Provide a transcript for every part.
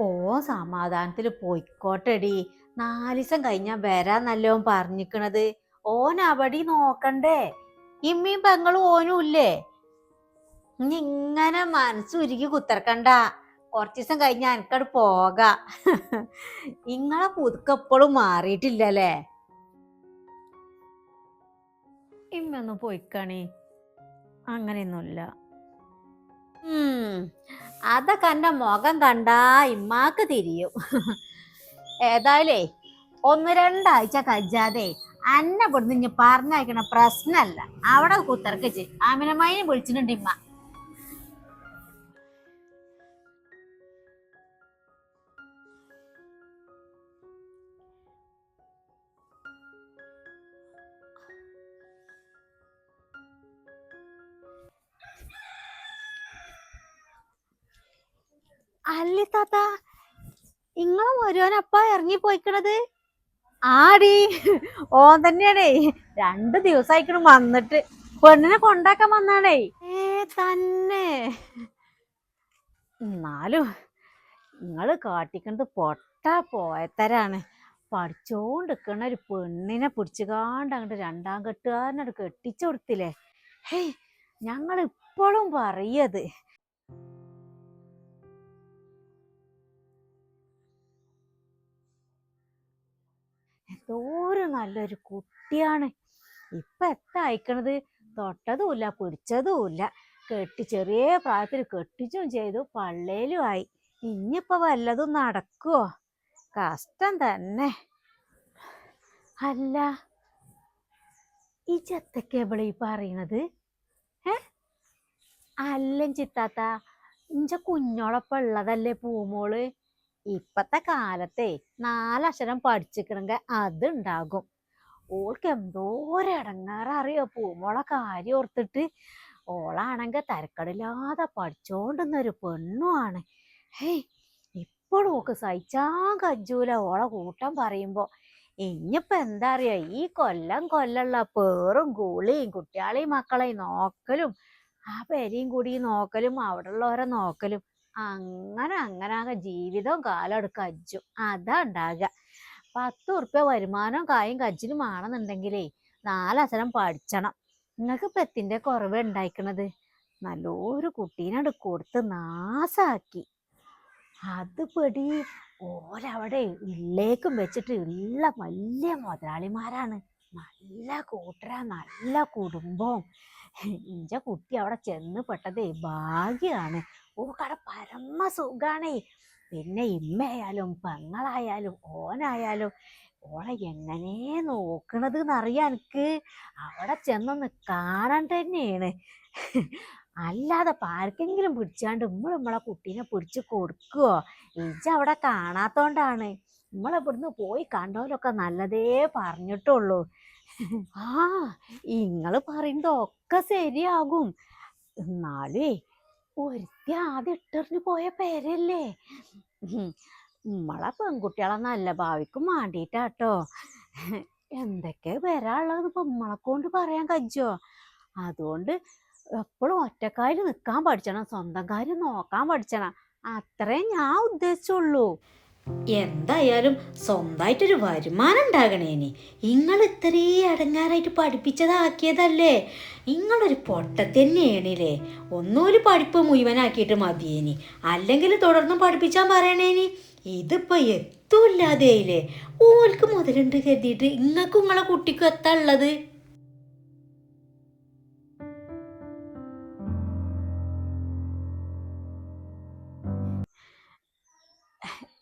ഓ സമാധാനത്തിൽ പോയിക്കോട്ടെടി. നാലിസം കഴിഞ്ഞാ വരാന്നല്ലോ പറഞ്ഞിക്കണത്. ഓൻ അവിടെ നോക്കണ്ടേ. ഇമ്മിയും പെങ്ങളും ഓനും ഇല്ലേ? ഇങ്ങനെ മനസ്സുരുക്കി കുത്തിറക്കണ്ട കുറച്ച് ദിവസം കഴിഞ്ഞാ എനിക്കട് പോക. ഇങ്ങളെ പുതുക്കപ്പോഴും മാറിയിട്ടില്ലല്ലേ? ഇമ്മയൊന്നും പോയിക്കണേ. അങ്ങനെയൊന്നുമില്ല അതൊക്കെ എന്റെ മുഖം കണ്ടാ ഇമ്മാക്ക് തിരിയും. ഏതായാലേ ഒന്ന് രണ്ടാഴ്ച കജ്ജാതെ അന്നെ ഇവിടുന്ന് ഇനി പറഞ്ഞയക്കണ പ്രശ്നമല്ല അവിടെ കുത്തിറക്കിച്ച് ആമിനമ്മയെ വിളിച്ചിട്ടുണ്ട് ഇമ്മ. അല്ലേ താത്ത ഇങ്ങളെ ഓരോനപ്പ ഇറങ്ങി പോയിക്കണത് ആടി ഓൻ തന്നെയാണേ. രണ്ടു ദിവസായിക്കണ് വന്നിട്ട്. പെണ്ണിനെ കൊണ്ടാക്കാൻ വന്നാണേ. ഏ തന്നെ. എന്നാലും നിങ്ങൾ കാട്ടിക്കണത് പൊട്ട പോയത്തരാണ്. പഠിച്ചോണ്ടിരിക്കണ ഒരു പെണ്ണിനെ പിടിച്ചുകാണ്ട് അങ്ങോട്ട് രണ്ടാം കെട്ടുകാരനോട് കെട്ടിച്ചു കൊടുത്തില്ലേ? ഹേയ് ഞങ്ങൾ ഇപ്പോഴും പറയത് എന്തോരം നല്ലൊരു കുട്ടിയാണ്. ഇപ്പൊ എത്ര അയക്കണത്? തൊട്ടതുമില്ല പിടിച്ചതുമില്ല. കെട്ടി ചെറിയ പ്രായത്തിൽ കെട്ടിച്ചും ചെയ്തു പള്ളിയിലും ആയി. ഇനിയിപ്പോ വല്ലതും നടക്കുവോ? കഷ്ടം തന്നെ. അല്ല ഈ ചെത്തക്ക് എവിടെ ഈ പറയണത്? ഏ? അല്ല ചിത്താത്ത ഇഞ്ച കുഞ്ഞോളൊപ്പം ഉള്ളതല്ലേ പൂമോൾ? ഇപ്പത്തെ കാലത്തെ നാലക്ഷരം പഠിച്ചിക്കണെങ്കിൽ അതുണ്ടാകും. ഓൾക്ക് എന്തോരടങ്ങാറിയോ പൂമോളെ കാര്യം ഓർത്തിട്ട് ഓളാണെങ്കിൽ തരക്കടില്ലാതെ പഠിച്ചോണ്ടുന്നൊരു പെണ്ണുമാണ് ഹേയ് ഇപ്പോഴും ഓക്ക് സഹിച്ചാൻ കജ്ജൂല. ഓളെ കൂട്ടം പറയുമ്പോ ഇനിയിപ്പോ എന്താ അറിയാ ഈ കൊല്ലം കൊല്ലുള്ള പേറും കൂളിയും കുട്ടികളെയും മക്കളെയും നോക്കലും ആ പെരയും കൂടി നോക്കലും അവിടെ ഉള്ളവരെ നോക്കലും അങ്ങനെ അങ്ങനെ അങ്ങ് ജീവിതവും കാലം അജ്ജു. അതാ ഉണ്ടാകുക പത്ത് ഉറുപ്പ്യ വരുമാനവും കായും കജ്ജിനും ആണെന്നുണ്ടെങ്കിലേ നാലസരം പഠിച്ചണം. നിങ്ങൾക്ക് ഇപ്പൊ എത്തിന്റെ കുറവ് ഉണ്ടായിക്കണത് നല്ലൊരു കുട്ടീനോട് കൊടുത്ത് നാസാക്കി. അത് പെടി ഓരവിടെ ഇല്ലേക്കും വെച്ചിട്ട് ഉള്ള വലിയ മുതലാളിമാരാണ്. നല്ല കൂട്ടരാ നല്ല കുടുംബവും ഇഞ്ച കുട്ടി അവിടെ ചെന്ന് പെട്ടതേ ഭാഗ്യാണ്. ഓക്കടെ പരമ സുഖാണേ. പിന്നെ ഇമ്മയായാലും പെങ്ങളായാലും ഓനായാലും ഓളെ എങ്ങനെ നോക്കണത് എന്നറിയാ എനിക്ക് അവിടെ ചെന്നൊന്ന് കാണാൻ തന്നെയാണ്. അല്ലാതെ പാർക്കെങ്കിലും പിടിച്ചാണ്ട് നമ്മൾ നമ്മളെ കുട്ടീനെ പിടിച്ച് കൊടുക്കുവോ? ഇജ്ജ് അവിടെ കാണാത്തോണ്ടാണ്. നമ്മളെ ഇവിടുന്ന് പോയി കണ്ടവരൊക്കെ നല്ലതേ പറഞ്ഞിട്ടുള്ളൂ. ആ ഇങ്ങൾ പറയുന്നതൊക്കെ ശരിയാകും. എന്നാലേ ഒരുത്തി ആദ്യം ഇട്ടെറിഞ്ഞു പോയ പേരല്ലേ. നമ്മളെ പെൺകുട്ടികളെ നല്ല ഭാവിക്കും വേണ്ടിയിട്ടാട്ടോ എന്തൊക്കെ വരാനുള്ളത് ഇപ്പൊ നമ്മളെ കൊണ്ട് പറയാൻ കജ്ജോ? അതുകൊണ്ട് എപ്പോഴും ഒറ്റക്കാര് നിൽക്കാൻ പഠിച്ചണം സ്വന്തം കാര്യം നോക്കാൻ പഠിച്ചണം. അത്രേ ഞാൻ ഉദ്ദേശിച്ചുള്ളൂ. എന്തായാലും സ്വന്തമായിട്ടൊരു വരുമാനം ഉണ്ടാകണേ നിങ്ങൾ ഇത്രയും അടങ്ങാറായിട്ട് പഠിപ്പിച്ചതാക്കിയതല്ലേ? നിങ്ങളൊരു പൊട്ട തന്നെയാണില്ലേ? ഒന്നൂൽ പഠിപ്പ് മുഴുവനാക്കിയിട്ട് മതിയേനി. അല്ലെങ്കിൽ തുടർന്നും പഠിപ്പിച്ചാൻ പറയണേനി ഇതിപ്പോൾ എത്തൂല്ലാതെയില്ലേ ഓൽക്ക് മുതലുണ്ട് കരുതിയിട്ട് ഇങ്ങക്കും നിങ്ങളെ കുട്ടിക്കും എത്താ ഉള്ളത്?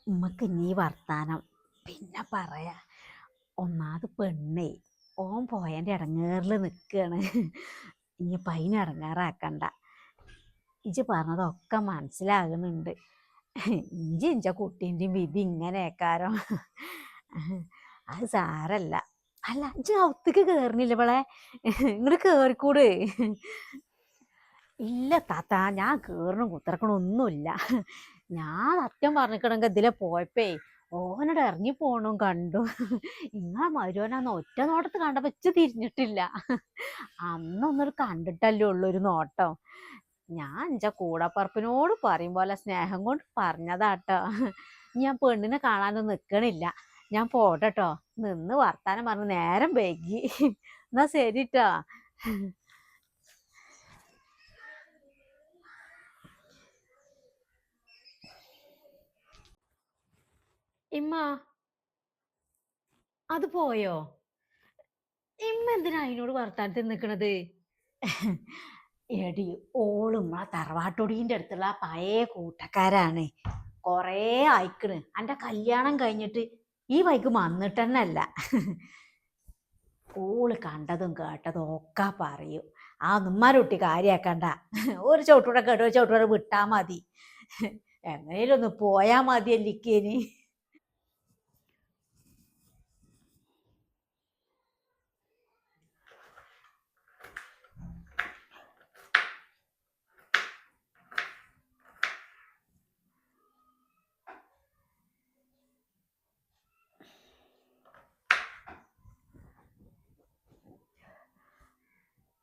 ഉമ്മക്ക് നീ വർത്താനം. പിന്നെ പറയാ ഒന്നാമത് പെണ്ണേ ഓൻ പോയന്റെ ഇടങ്ങേറിൽ നിൽക്കുകയാണ് ഇനി പൈന ഇടങ്ങേറാക്കണ്ട ഇജ് പറഞ്ഞതൊക്കെ മനസ്സിലാകുന്നുണ്ട് ഇഞ്ചി ഇഞ്ച കുട്ടീന്റെയും വിധി ഇങ്ങനെയൊക്കാരോ അത് സാരല്ല. അല്ല ഇജ്ജ് അവത്തേക്ക് കയറിനില്ല ഇവളെ? ഇങ്ങോട്ട് കയറിക്കൂട് ഇല്ല താത്ത ഞാൻ കയറണം കുത്തിറക്കണം ഒന്നുമില്ല ഞാൻ സത്യം പറഞ്ഞിക്കണെങ്കിൽ ഇതിലെ പോയപ്പേ ഓനോട് ഇറങ്ങി പോണും കണ്ടു. ഇങ്ങളെ മരുവനാന്ന് ഒറ്റ നോട്ടത്ത് കണ്ടപ്പോ ഇച്ച് തിരിഞ്ഞിട്ടില്ല. അന്നൊന്നൊരു കണ്ടിട്ടല്ലേ ഉള്ളൂ ഒരു നോട്ടം. ഞാൻ എന്റെ കൂടപ്പറപ്പിനോട് പറയും പോലെ സ്നേഹം കൊണ്ട് പറഞ്ഞതാട്ടോ. ഞാൻ പെണ്ണിനെ കാണാനൊന്നും നിക്കണില്ല. ഞാൻ പോട്ടെട്ടോ. നിന്ന് വർത്താനം പറഞ്ഞ് നേരം വൈകി. എന്നാ ശരിട്ടോ. ഇമ്മ അത് പോയോ? ഇമ്മ എന്തിനാ അതിനോട് വർത്താനത്തിൽ നിൽക്കണത് എടി ഓളും ആ തറവാട്ടൊടീന്റെ അടുത്തുള്ള ആ പഴയ കൂട്ടക്കാരാണ്. കൊറേ അയക്കണ് അന്റെ കല്യാണം കഴിഞ്ഞിട്ട് ഈ വൈക്ക് വന്നിട്ട് തന്നെ അല്ല ഓൾ കണ്ടതും കേട്ടതും ഒക്കെ പറയും. ആ ഉമ്മാരൊട്ടി കാര്യാക്കണ്ട. ഒരു ചവിട്ടൂടെ കേട്ടോ ചവിട്ടൂടെ വിട്ടാ മതി. എങ്ങനെയൊന്ന് പോയാൽ പോയാ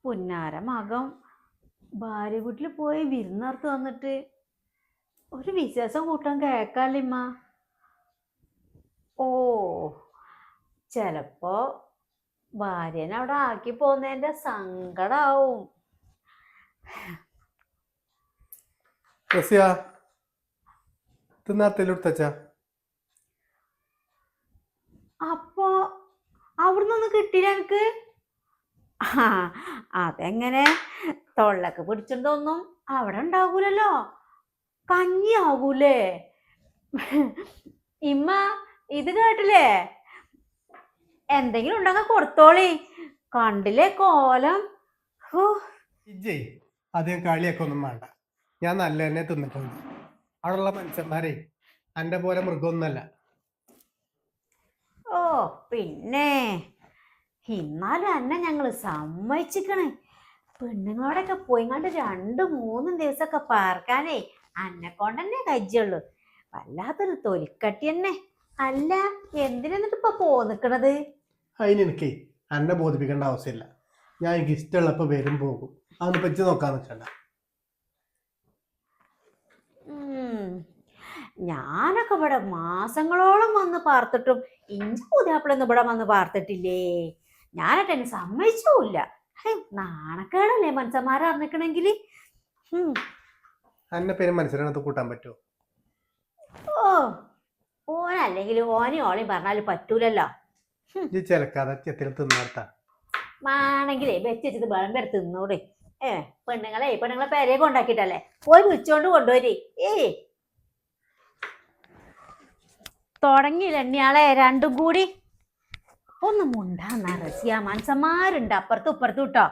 പുന്നാര മകം ഭാര്യ വീട്ടിൽ പോയി വിരുന്നർത്ത് വന്നിട്ട് ഒരു വിശേഷം കൂട്ടാൻ കേക്കാലിമ്മ ഓ ചിലപ്പോ ഭാര്യനെ അവിടെ ആക്കി പോന്നതിന്റെ സങ്കടാവും. അപ്പോ അവിടുന്നൊന്നും കിട്ടില്ല എനിക്ക് ആ അതെങ്ങനെ? തൊള്ളക്ക് പിടിച്ചിട്ടൊന്നും അവിടെ ഉണ്ടാകൂലല്ലോ കഞ്ഞി ആകൂലേ ഇമ്മ ഇത് കേട്ടില്ലേ? എന്തെങ്കിലും ഉണ്ടെങ്കിൽ കൊടുത്തോളി. കണ്ടില്ലേ കോലം? ഇജ്ജേ അധികം കളിയൊക്കെ ഒന്നും വേണ്ട. ഞാൻ നല്ല തന്നെ തിന്നിട്ടുണ്ട് അവിടെയുള്ള മനുഷ്യന്മാരെ എന്റെ പോലെ മൃഗമൊന്നുമല്ല. ഓ പിന്നെ? എന്നാലും അന്നെ ഞങ്ങൾ സമ്മതിച്ചിക്കണേ. പെണ്ണുങ്ങളോടൊക്കെ പോയിങ്ങാണ്ട് രണ്ട് മൂന്നും ദിവസമൊക്കെ പാർക്കാനേ അന്നെ കൊണ്ടന്നെ കജ്ജുള്ളൂ. വല്ലാത്തൊരു തൊലിക്കട്ടി തന്നെ അല്ല എന്തിനെന്നിട്ട് ഇപ്പൊ പോന്നിക്കണത്? അതിനെനിക്ക് എന്നെ ബോധിപ്പിക്കേണ്ട ആവശ്യമില്ല. ഞാൻ എനിക്ക് ഇഷ്ടമുള്ളപ്പോ വരും പോകും. അതൊന്ന് പറ്റി നോക്കാന്ന് നിൽക്കണ്ട. ഞാനൊക്കെ ഇവിടെ മാസങ്ങളോളം വന്ന് പാർത്തിട്ടും ഇഞ്ചി പുതിയാപ്പിളൊന്നും ഇവിടെ വന്ന് പാർത്തിട്ടില്ലേ? ഞാനൊക്കെ എന്നെ സമ്മതിച്ചുമില്ല നാണക്കേടല്ലേ മനുഷ്യന്മാരെ അറിഞ്ഞിക്കണെങ്കിൽ ഉം. എന്നെ പേര് മനുഷ്യരകത്ത് കൂട്ടാൻ പറ്റുമോ ഓ ഓനല്ലെങ്കിൽ ഓനെയും ഓളെയും പറഞ്ഞാൽ പറ്റൂലല്ലോ. ചിലക്കാതെ ചെത്തിൽ തിന്നെടുത്താ മാണെങ്കിലേ വെച്ചിട്ട് വിളമ്പെടുത്ത് തിന്നൂടെ. ഏ പെണ്ണുങ്ങളെ പെണ്ണുങ്ങളെ പേരെ കൊണ്ടാക്കിട്ടല്ലേ പോയി വിളിച്ചോണ്ട് കൊണ്ടുവരി. ഏ തുടങ്ങിയില്ല എണ്ണിയാളെ രണ്ടും കൂടി? ഒന്ന് മുണ്ടാന്നാ റസിയ. മനുഷ്യന്മാരുണ്ട് അപ്പുറത്തും ഇപ്പുറത്തും കേട്ടോ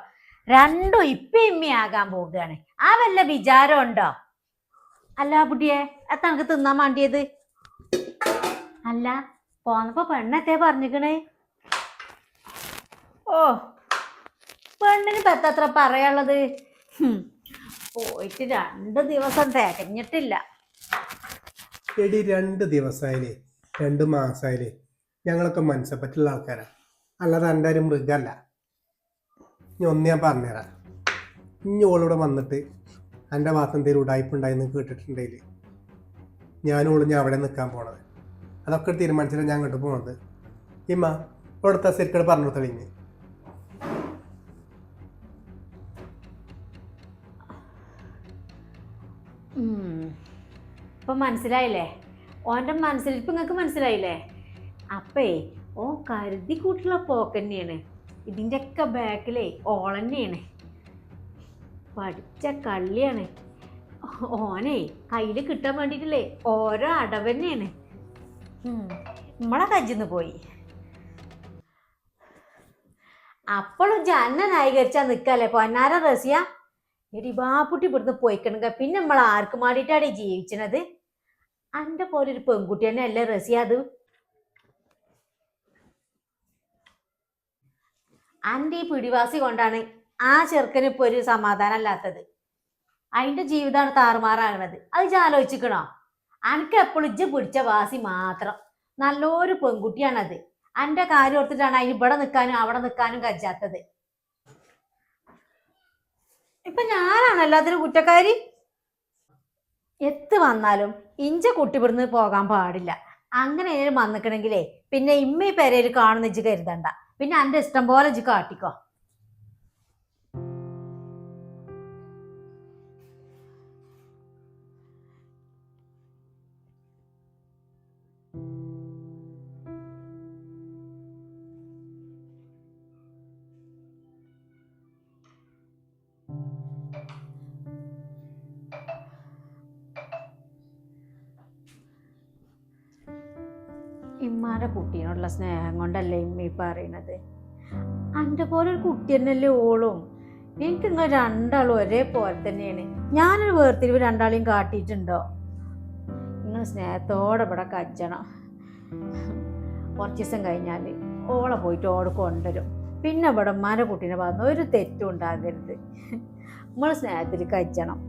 രണ്ടും ഇപ്പ ഇമ്മയാകാൻ പോവുകയാണ്. ആ വല്ല വിചാരം ഉണ്ടോ? അല്ല കുട്ടിയെ എത്ര നമുക്ക് തിന്നാൻ വേണ്ടിയത് അല്ല പോന്നപ്പോ പെണ്ണത്തെ പറഞ്ഞിക്കണേ. ഓ പെണ്ണിന് പത്തത്ര പറയാനുള്ളത്? പോയിട്ട് രണ്ട് ദിവസം തികഞ്ഞിട്ടില്ല. എടി രണ്ട് ദിവസമായില്ലേ രണ്ട് മാസമായാലേ ഞങ്ങളൊക്കെ മനസ്സപ്പറ്റുള്ള ആൾക്കാരാണ് അല്ലാതെ എന്റെ ഒരു മൃഗമല്ല ഇനി ഒന്ന് ഞാൻ പറഞ്ഞുതരാം. ഇനി ഓളിവിടെ വന്നിട്ട് എന്റെ ഭാഗത്ത് എന്തെങ്കിലും ഉടായ്പുണ്ടായെന്ന് കേട്ടിട്ടുണ്ടെങ്കിൽ ഞാനും ഓളും ഞാൻ അവിടെ നിൽക്കാൻ പോണത്. അതൊക്കെ തീരുമാനിച്ചിട്ട് ഞാൻ അങ്ങോട്ട് പോണത്. ഇമ്മ ഇവിടുത്തെ ശരിക്കട് പറഞ്ഞു തെളിഞ്ഞ്. ഇപ്പൊ മനസ്സിലായില്ലേ? ഓന്റെ മനസ്സിലിപ്പ് നിങ്ങക്ക് മനസ്സിലായില്ലേ? അപ്പേ ഓ കരുതി കൂട്ടുള്ള പോക്കന്നെയാണ് ഇതിന്റെ ഒക്കെ ബാക്കിലേ ഓളന്നെയാണ് പഠിച്ച കള്ളിയാണ്. ഓനെ കയ്യിൽ കിട്ടാൻ വേണ്ടിട്ടില്ലേ ഓരോ അടവന്നെയാണ് തന്നെയാണ്. നമ്മളെ കജ്ജിന്ന് പോയി. അപ്പോഴും ജന്ന ന്യായീകരിച്ചാൽ നിക്കല്ലേ? പൊന്നാര റസിയ? എടി ബാപ്പുട്ടി ഇവിടുന്ന് പോയിക്കണങ്ക പിന്നെ നമ്മൾ ആർക്കും വേണ്ടിയിട്ടാണ് ജീവിച്ചത് അന്റെ പോലെ ഒരു പെൺകുട്ടി തന്നെ അല്ലേ റസിയ അത്? അന്റെ ഈ പിടിവാസി കൊണ്ടാണ് ആ ചെറുക്കന് ഇപ്പൊ ഒരു സമാധാനം അല്ലാത്തത്. അതിന്റെ ജീവിതമാണ് താറുമാറാകണത് അത് ആലോചിക്കണോ അനക്ക് എപ്പോഴും ഇജ്ജ് പിടിച്ച വാസി മാത്രം. നല്ലൊരു പെൺകുട്ടിയാണത്. അന്റെ കാര്യം ഓർത്തിട്ടാണ് അതിന് ഇവിടെ നിൽക്കാനും അവിടെ നിൽക്കാനും കജ്ജാത്തത്. ഇപ്പൊ ഞാനാണല്ലോ അതിന് കുറ്റക്കാരി? എത്ത് വന്നാലും ഇഞ്ച കുട്ടി ഇവിടുന്ന് പോകാൻ പാടില്ല. അങ്ങനെ വന്നിക്കണെങ്കിലേ പിന്നെ ഇമ്മ ഈ പെരയിൽ കാണുന്ന ഇജ്ജ് കരുതണ്ട. പിന്നെ എന്റെ ഇഷ്ടം പോലെ ജി കാട്ടിക്കോ. ഇമ്മാന്റെ കുട്ടീനോടുള്ള സ്നേഹം കൊണ്ടല്ലേ ഇമ്മ ഈ പറയണത്? എന്റെ പോലെ ഒരു കുട്ടി തന്നെയല്ലേ ഓളും. എനിക്ക് നിങ്ങൾ രണ്ടാളും ഒരേപോലെ തന്നെയാണ്. ഞാനൊരു വേർതിരിവ് രണ്ടാളെയും കാട്ടിയിട്ടുണ്ടോ? നിങ്ങൾ സ്നേഹത്തോടെ ഇവിടെ കച്ചണം കുറച്ച് ദിവസം കഴിഞ്ഞാൽ ഓളെ പോയിട്ട് ഓട് കൊണ്ടുവരും. പിന്നെ ഇവിടെ ഉമ്മാരെ കുട്ടീനെ പറഞ്ഞ ഒരു തെറ്റും ഉണ്ടാകരുത്. നമ്മൾ സ്നേഹത്തിൽ കച്ചണം